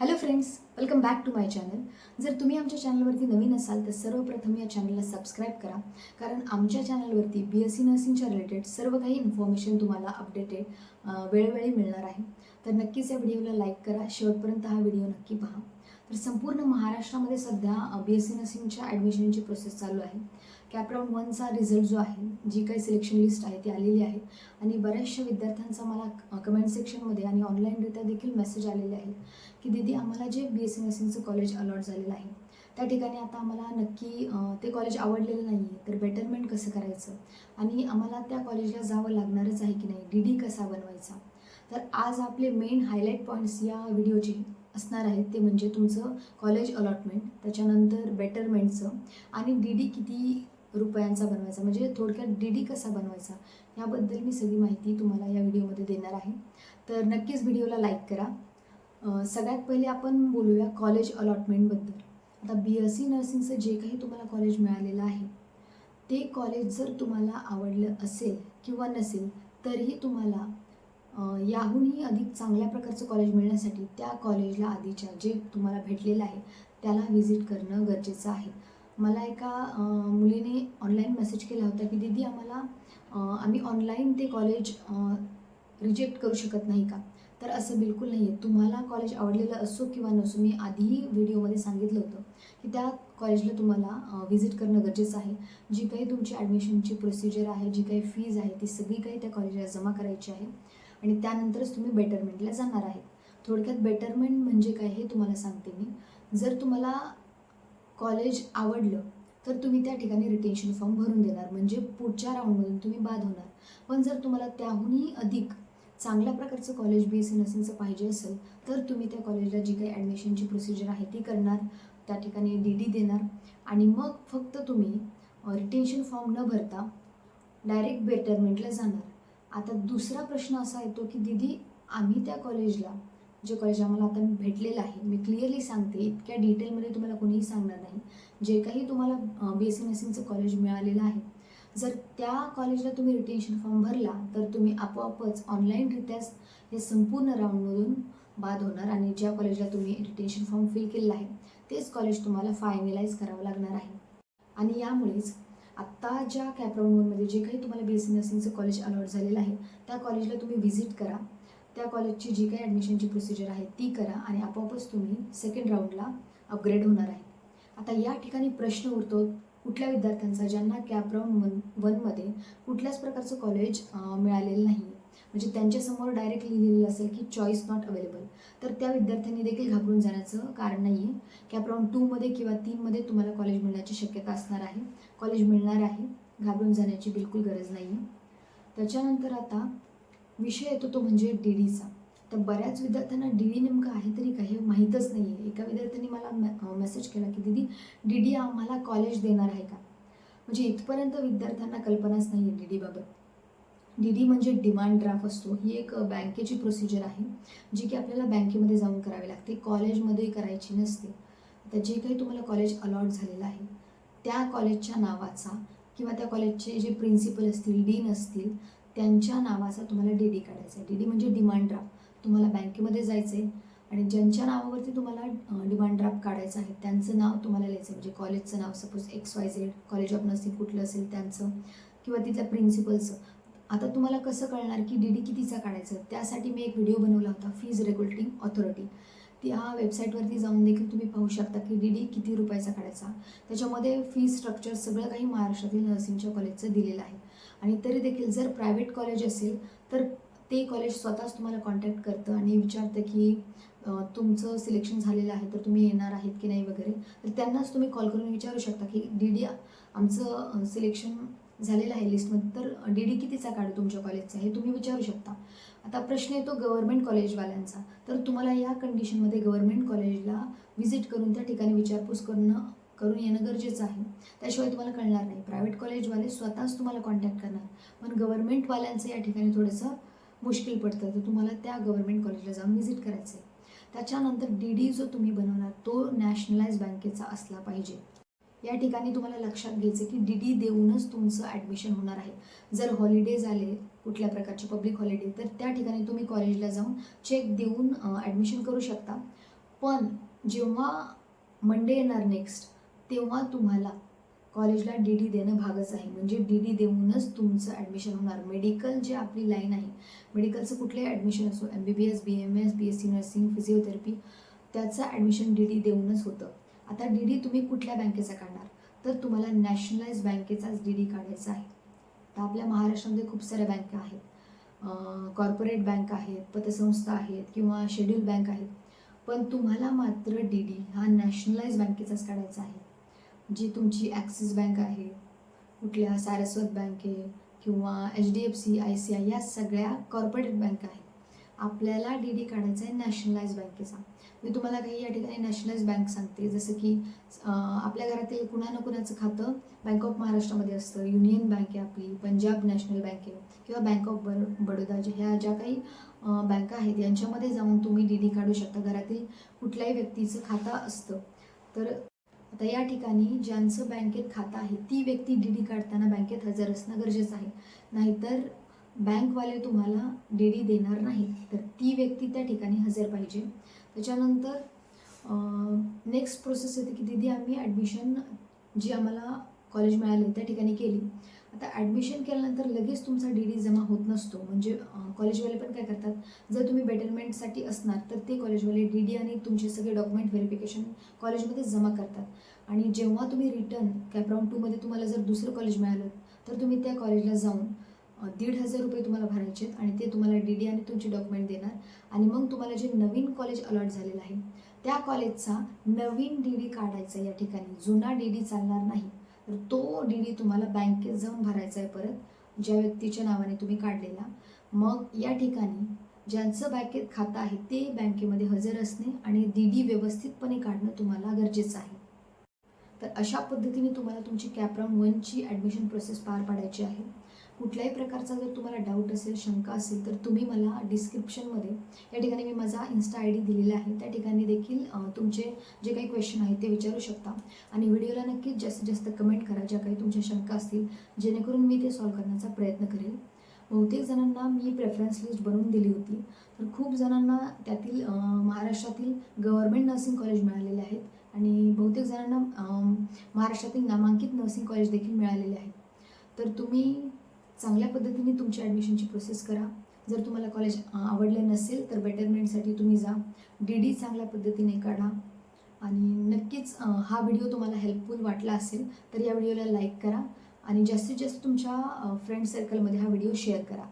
Hello friends welcome back to my channel जर तुम्ही आमच्या चॅनलवरती नवीन असाल तर सर्वप्रथम या चॅनलला सबस्क्राईब करा. कारण आमच्या चॅनलवरती बी एस सी नर्सिंगच्या रिलेटेड सर्व काही इन्फॉर्मेशन तुम्हाला अपडेटेड वेळोवेळी मिळणार आहे. तर नक्कीच या व्हिडिओला लाईक करा. शेवटपर्यंत हा व्हिडिओ नक्की पहा. तर संपूर्ण महाराष्ट्रामध्ये सध्या बी एस सी नर्सिंगच्या ॲडमिशनची प्रोसेस चालू आहे. कॅपराऊंड वनचा रिझल्ट जो आहे जी काही सिलेक्शन लिस्ट आहे ती आलेली आहे. आणि बऱ्याचशा विद्यार्थ्यांचा मला कमेंट सेक्शनमध्ये आणि ऑनलाईनरित्या देखील मेसेज आलेले आहे की दीदी आम्हाला जे बी एस सी नर्सिंगचं कॉलेज अलॉट झालेलं आहे त्या ठिकाणी आता आम्हाला नक्की ते कॉलेज आवडलेलं नाही आहे तर बेटरमेंट कसं करायचं? आणि आम्हाला त्या कॉलेजला जावं लागणारच आहे की नाही? डी डी कसा बनवायचा? तर आज आपले मेन हायलाईट पॉईंट्स या व्हिडिओचे असणार आहेत ते म्हणजे तुमचं कॉलेज अलॉटमेंट त्याच्यानंतर बेटरमेंटचं आणि डी डी किती रुपयांचा बनवायचा म्हणजे थोडक्यात डी डी कसा बनवायचा याबद्दल मी सगळी माहिती तुम्हाला या व्हिडिओमध्ये देणार आहे. तर नक्कीच व्हिडिओला लाईक करा. सगळ्यात पहिले आपण बोलूया कॉलेज अलॉटमेंटबद्दल. आता बी एस सी नर्सिंगचं जे काही तुम्हाला कॉलेज मिळालेलं आहे ते कॉलेज जर तुम्हाला आवडलं असेल किंवा नसेल तरीही तुम्हाला याहूनही अधिक चांगल्या प्रकारचं कॉलेज मिळण्यासाठी त्या कॉलेजला आधीच्या जे तुम्हाला भेटलेलं आहे त्याला व्हिजिट करणं गरजेचं आहे. मला एका मुलीने ऑनलाईन मेसेज केला होता की दीदी आम्हाला आम्ही ऑनलाईन ते कॉलेज रिजेक्ट करू शकत नाही का? तर असं बिलकुल नाही आहे तुम्हाला कॉलेज आवडलेलं असो किंवा नसो मी आधीही व्हिडिओमध्ये सांगितलं होतं की त्या कॉलेजला तुम्हाला व्हिजिट करणं गरजेचं आहे. जी काही तुमची ॲडमिशनची प्रोसिजर आहे जी काही फीज आहे ती सगळी काही त्या कॉलेजला जमा करायची आहे आणि त्यानंतरच तुम्ही बेटरमेंटला जाणार आहे. थोडक्यात बेटरमेंट म्हणजे काय हे तुम्हाला सांगते मी. जर तुम्हाला कॉलेज आवडलं तर तुम्ही त्या ठिकाणी रिटेन्शन फॉर्म भरून देणार. म्हणजे पुढच्या राऊंडमधून तुम्ही बाद होणार. पण जर तुम्हाला त्याहूनही अधिक चांगल्या प्रकारचं कॉलेज बी एस सी नर्सिंगचं पाहिजे असेल तर तुम्ही त्या कॉलेजला जी काही ॲडमिशनची प्रोसिजर आहे ती करणार त्या ठिकाणी डी डी देणार. आणि मग फक्त तुम्ही रिटेन्शन फॉर्म न भरता डायरेक्ट बेटरमेंटला जाणार. आता दुसरा प्रश्न असा येतो की दीदी आम्ही त्या कॉलेजला जे कॉलेज आम्हाला आता भेटलेलं आहे मी क्लिअरली सांगते इतक्या डिटेलमध्ये तुम्हाला कोणीही सांगणार नाही. जे काही तुम्हाला बी एस सी नर्सिंगचं कॉलेज मिळालेलं आहे जर त्या कॉलेजला तुम्ही रिटेन्शन फॉर्म भरला तर तुम्ही आपोआपच ऑनलाईनरित्याच हे संपूर्ण राऊंडमधून बाद होणार आणि ज्या कॉलेजला तुम्ही रिटेन्शन फॉर्म फिल केलेला आहे तेच कॉलेज तुम्हाला फायनलाइज करावं लागणार आहे. आणि यामुळेच आत्ता ज्या कॅपराऊंडमध्ये जे काही तुम्हाला बी एस सी नर्सिंगचं कॉलेज अलॉट झालेलं आहे त्या कॉलेजला तुम्ही व्हिजिट करा. त्या कॉलेजची जी काही ॲडमिशनची प्रोसिजर आहे ती करा आणि आपोआपच तुम्ही सेकंड राऊंडला अपग्रेड होणार आहे. आता या ठिकाणी प्रश्न उरतो कुठल्या विद्यार्थ्यांचा ज्यांना कॅप राऊंड वन वनमध्ये कुठल्याच प्रकारचं कॉलेज मिळालेलं नाही. म्हणजे त्यांच्यासमोर डायरेक्ट लिहिलेलं असेल की चॉईस नॉट अवेलेबल तर त्या विद्यार्थ्यांनी देखील घाबरून जाण्याचं कारण नाही आहे कॅप राऊंड टूमध्ये किंवा तीनमध्ये तुम्हाला कॉलेज मिळण्याची शक्यता असणार आहे. कॉलेज मिळणार आहे. घाबरून जाण्याची बिलकुल गरज नाही आहे त्याच्यानंतर आता विषय येतो तो म्हणजे डी डीचा तर बऱ्याच विद्यार्थ्यांना डी डी नेमकं आहे तरी काय हे माहीतच नाही आहे एका विद्यार्थ्यांनी मला मे मेसेज केला की दिदी डी डी आम्हाला कॉलेज देणार आहे का? म्हणजे इथपर्यंत विद्यार्थ्यांना कल्पनाच नाही आहे डी डीबाबत डी डी म्हणजे डिमांड ड्राफ्ट असतो. ही एक बँकेची प्रोसिजर आहे जी की आपल्याला बँकेमध्ये जाऊन करावी लागते. कॉलेजमध्ये करायची नसते. तर जे काही तुम्हाला कॉलेज अलॉट झालेलं आहे त्या कॉलेजच्या नावाचा किंवा त्या कॉलेजचे जे प्रिन्सिपल असतील डीन असतील त्यांच्या नावाचा तुम्हाला डी डी काढायचा आहे. डी डी म्हणजे डिमांड ड्राफ्ट तुम्हाला बँकेमध्ये जायचं आहे आणि ज्यांच्या नावावरती तुम्हाला डिमांड ड्राफ्ट काढायचं आहे त्यांचं नाव तुम्हाला लिहायचं आहे. म्हणजे कॉलेजचं नाव suppose X Y Z college of nursing कुठलं असेल त्यांचं किंवा तिथल्या प्रिन्सिपलचं आता तुम्हाला कसं कळणार की डी डी कितीचा काढायचं त्यासाठी मी एक व्हिडिओ बनवला होता फीज रेग्युलेटिंग ऑथॉरिटी त्या वेबसाईटवरती जाऊन देखील तुम्ही पाहू शकता की डी डी किती रुपयाचा काढायचा. त्याच्यामध्ये फीज स्ट्रक्चर सगळं काही महाराष्ट्रातील नर्सिंगच्या कॉलेजचं दिलेलं आहे. आणि तरी देखील जर प्रायव्हेट कॉलेज असेल तर ते कॉलेज स्वतःच तुम्हाला कॉन्टॅक्ट करतं आणि विचारतं की तुमचं सिलेक्शन झालेलं आहे तर तुम्ही येणार आहेत की नाही वगैरे. तर त्यांनाच तुम्ही कॉल करून विचारू शकता की डी डी आमचं सिलेक्शन झालेलं आहे लिस्टमध्ये तर डी डी कितीचा काढू तुमच्या कॉलेजचा हे तुम्ही विचारू शकता. आता प्रश्न येतो गव्हर्मेंट कॉलेजवाल्यांचा तर तुम्हाला या कंडिशनमध्ये गव्हर्मेंट कॉलेजला व्हिजिट करून त्या ठिकाणी विचारपूस करणं करून येणं गरजेचं आहे. त्याशिवाय तुम्हाला कळणार नाही. प्रायव्हेट कॉलेजवाले स्वतःच तुम्हाला कॉन्टॅक्ट करणार. पण गव्हर्मेंटवाल्यांचं या ठिकाणी थोडंसं मुश्किल पडतं. तर तुम्हाला त्या गव्हर्मेंट कॉलेजला जाऊन व्हिजिट करायचं आहे त्याच्यानंतर डी डी जो तुम्ही बनवणार तो नॅशनलाइज बँकेचा असला पाहिजे. या ठिकाणी तुम्हाला लक्षात घ्यायचं की डी डी देऊनच तुमचं ॲडमिशन होणार आहे. जर हॉलिडेज आले कुठल्या प्रकारचे पब्लिक हॉलिडे तर त्या ठिकाणी तुम्ही कॉलेजला जाऊन चेक देऊन ॲडमिशन करू शकता. पण जेव्हा मंडे येणार नेक्स्ट तेव्हा तुम्हाला कॉलेजला डी डी देणं भागच आहे. म्हणजे डी डी देऊनच तुमचं ॲडमिशन होणार. मेडिकल जे आपली लाईन आहे मेडिकलचं कुठलंही ॲडमिशन असो M B B S B M S B S C nursing physiotherapy त्याचं ॲडमिशन डी डी देऊनच होतं. आता डी डी तुम्ही कुठल्या बँकेचा काढणार? तर तुम्हाला नॅशनलाइज बँकेचाच डी डी काढायचा आहे. तर आपल्या महाराष्ट्रामध्ये खूप साऱ्या बँका आहेत. कॉर्पोरेट बँक आहेत पतसंस्था आहेत किंवा शेड्यूल बँक आहेत. पण तुम्हाला मात्र डी डी हा नॅशनलाइज बँकेचाच काढायचा आहे. जी तुमची ॲक्सिस बँक आहे कुठल्या सारस्वत बँक आहे किंवा H D F C I C I या सगळ्या कॉर्पोरेट बँक आहेत. आपल्याला डी डी काढायचा आहे नॅशनलाइज बँकेचा मी तुम्हाला काही या ठिकाणी नॅशनलाइज बँक सांगते. जसं की आपल्या घरातील कुणा ना कुणाचं खातं बँक ऑफ महाराष्ट्रामध्ये असतं. युनियन बँक आहे आपली पंजाब नॅशनल बँक आहे किंवा बँक ऑफ बर बडोदा जे ह्या ज्या काही बँका आहेत यांच्यामध्ये जाऊन तुम्ही डी डी काढू शकता. घरातील कुठल्याही व्यक्तीचं खातं असतं. तर आता या ठिकाणी ज्यांचं बँकेत खातं आहे ती व्यक्ती डी डी काढताना बँकेत हजर असणं गरजेचं आहे. नाहीतर बँकवाले तुम्हाला डी डी देणार नाही. तर ती व्यक्ती त्या ठिकाणी हजर पाहिजे. त्याच्यानंतर नेक्स्ट प्रोसेस येते की दिदी आम्ही ॲडमिशन जी आम्हाला कॉलेज मिळाले त्या ठिकाणी केली. आता ॲडमिशन केल्यानंतर लगेच तुमचा डी डी जमा होत नसतो. म्हणजे कॉलेजवाले पण काय करतात? जर तुम्ही बेटरमेंटसाठी असणार तर ते कॉलेजवाले डी डी आणि तुमचे सगळे डॉक्युमेंट व्हेरिफिकेशन कॉलेजमध्ये जमा करतात. आणि जेव्हा तुम्ही रिटर्न कॅपराऊंड टूमध्ये तुम्हाला जर दुसरं कॉलेज मिळालं तर तुम्ही त्या कॉलेजला जाऊन दीड हजार रुपये तुम्हाला भरायचे आहेत आणि ते तुम्हाला डी डी आणि तुमचे डॉक्युमेंट देणार. आणि मग तुम्हाला जे नवीन कॉलेज अलॉट झालेलं आहे त्या कॉलेजचा नवीन डी डी काढायचा या ठिकाणी. जुना डी डी चालणार नाही. तर तो डी डी तुम्हाला बँकेत जाऊन भरायचा आहे परत ज्या व्यक्तीच्या नावाने तुम्ही काढलेला. मग या ठिकाणी ज्यांचं बँकेत खातं आहे ते बँकेमध्ये हजर असणे आणि डी डी व्यवस्थितपणे काढणं तुम्हाला गरजेचं आहे. तर अशा पद्धतीने तुम्हाला तुमची कॅपराऊंड वनची ॲडमिशन प्रोसेस पार पाडायची आहे. कुठल्याही प्रकारचा जर तुम्हाला डाऊट असेल शंका असेल तर तुम्ही मला डिस्क्रिप्शनमध्ये या ठिकाणी मी माझा इन्स्टा आय डी दिलेला आहे. त्या ठिकाणी देखील तुमचे जे काही क्वेश्चन आहेत ते विचारू शकता. आणि व्हिडिओला नक्कीच जास्तीत जास्त कमेंट करा ज्या काही तुमच्या शंका असतील जेणेकरून मी ते सॉल्व्ह करण्याचा प्रयत्न करेल. बहुतेक जणांना मी प्रेफरन्स लिस्ट बनवून दिली होती. तर खूप जणांना त्यातील महाराष्ट्रातील गव्हर्मेंट नर्सिंग कॉलेज मिळालेले आहेत. आणि बहुतेक जणांना महाराष्ट्रातील नामांकित नर्सिंग कॉलेज देखील मिळालेले आहेत. तर तुम्ही चांगल्या पद्धतीने तुमची ॲडमिशनची प्रोसेस करा. जर तुम्हाला कॉलेज आवडले आवडलं नसेल तर बेटरमेंटसाठी तुम्ही जा. डी डी चांगल्या पद्धतीने काढा. आणि नक्कीच हा व्हिडिओ तुम्हाला हेल्पफुल वाटला असेल तर या व्हिडिओला लाईक करा. आणि जास्तीत जास्त तुमच्या फ्रेंड सर्कलमध्ये हा व्हिडिओ शेअर करा.